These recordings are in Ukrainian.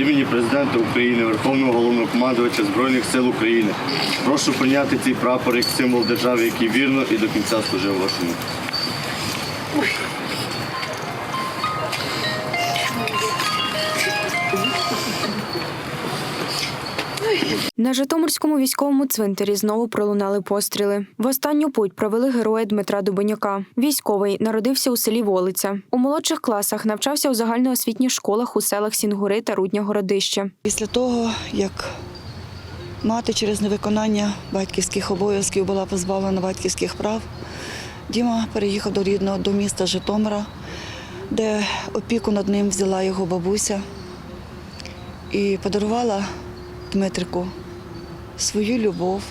імені президента України, Верховного головнокомандувача Збройних сил України. Прошу прийняти цей прапор як символ держави, який вірно і до кінця служив вашому. На Житомирському військовому цвинтарі знову пролунали постріли. В останню путь провели героя Дмитра Дубенюка. Військовий народився у селі Волиця. У молодших класах навчався у загальноосвітніх школах у селах Сінгури та Рудня Городище. Після того, як мати через невиконання батьківських обов'язків була позбавлена батьківських прав, Діма переїхав до рідного до міста Житомира, де опіку над ним взяла його бабуся і подарувала Дмитрику свою любов,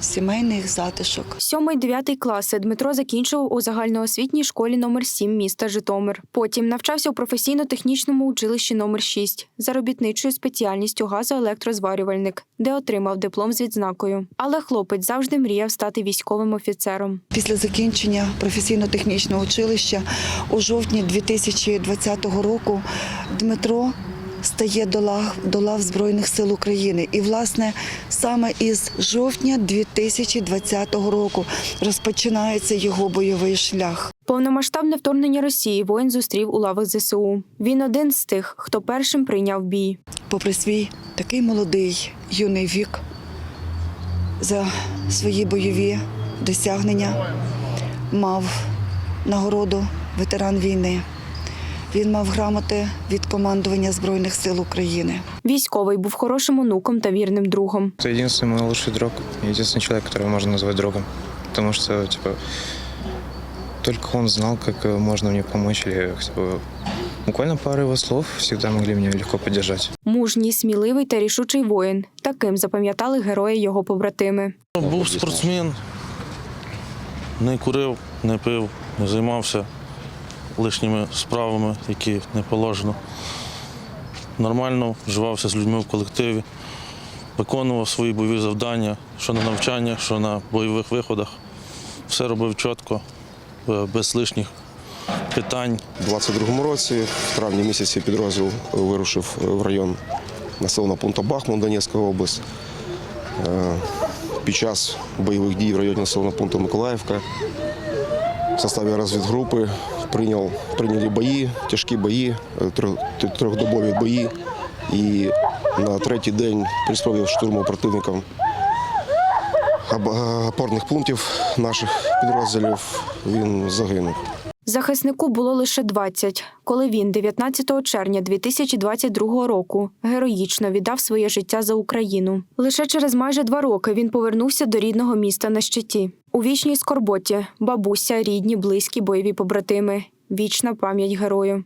сімейний затишок. Сьомий дев'ятий класи Дмитро закінчував у загальноосвітній школі номер 7 міста Житомир. Потім навчався у професійно-технічному училищі номер 6 за робітничою спеціальністю газоелектрозварювальник, де отримав диплом з відзнакою. Але хлопець завжди мріяв стати військовим офіцером. Після закінчення професійно-технічного училища у жовтні 2020 року Дмитро стає до лав, до лав Збройних сил України. І, власне, саме із жовтня 2020 року розпочинається його бойовий шлях. Повномасштабне вторгнення Росії воїн зустрів у лавах ЗСУ. Він один з тих, хто першим прийняв бій. Попри свій такий молодий юний вік, за свої бойові досягнення мав нагороду ветеран війни. Він мав грамоти від командування Збройних сил України. Військовий був хорошим онуком та вірним другом. Это единственный мой лучший друг, единственный человек, которого можно назвать другом. Потому что, типа, только он знал, как э, можно мне помочь, или типа, буквально пара его слов всегда могли меня легко поддержать. Мужній, сміливий та рішучий воїн. Таким запам'ятали герої його побратими. Був спортсмен, не курив, не пив, не займався лишніми справами, які не положено. Нормально вживався з людьми в колективі, виконував свої бойові завдання, що на навчаннях, що на бойових виходах. Все робив чітко, е, без лишніх питань. У 22-му році, в травні місяці, підрозділ вирушив в район населеного пункту Бахмут, Донецька область. Е, Під час бойових дій в районі населеного пункту Миколаївка в составі розвідгрупи прийняв, прийняли бої, тяжкі бої, трьох- трьохдобові бої. І на третій день при штурму противникам об- опорних пунктів наших підрозділів він загинув. Захиснику було лише 20, коли він 19 червня 2022 року героїчно віддав своє життя за Україну. Лише через майже два роки він повернувся до рідного міста на щиті. У вічній скорботі бабуся, рідні, близькі бойові побратими. Вічна пам'ять герою.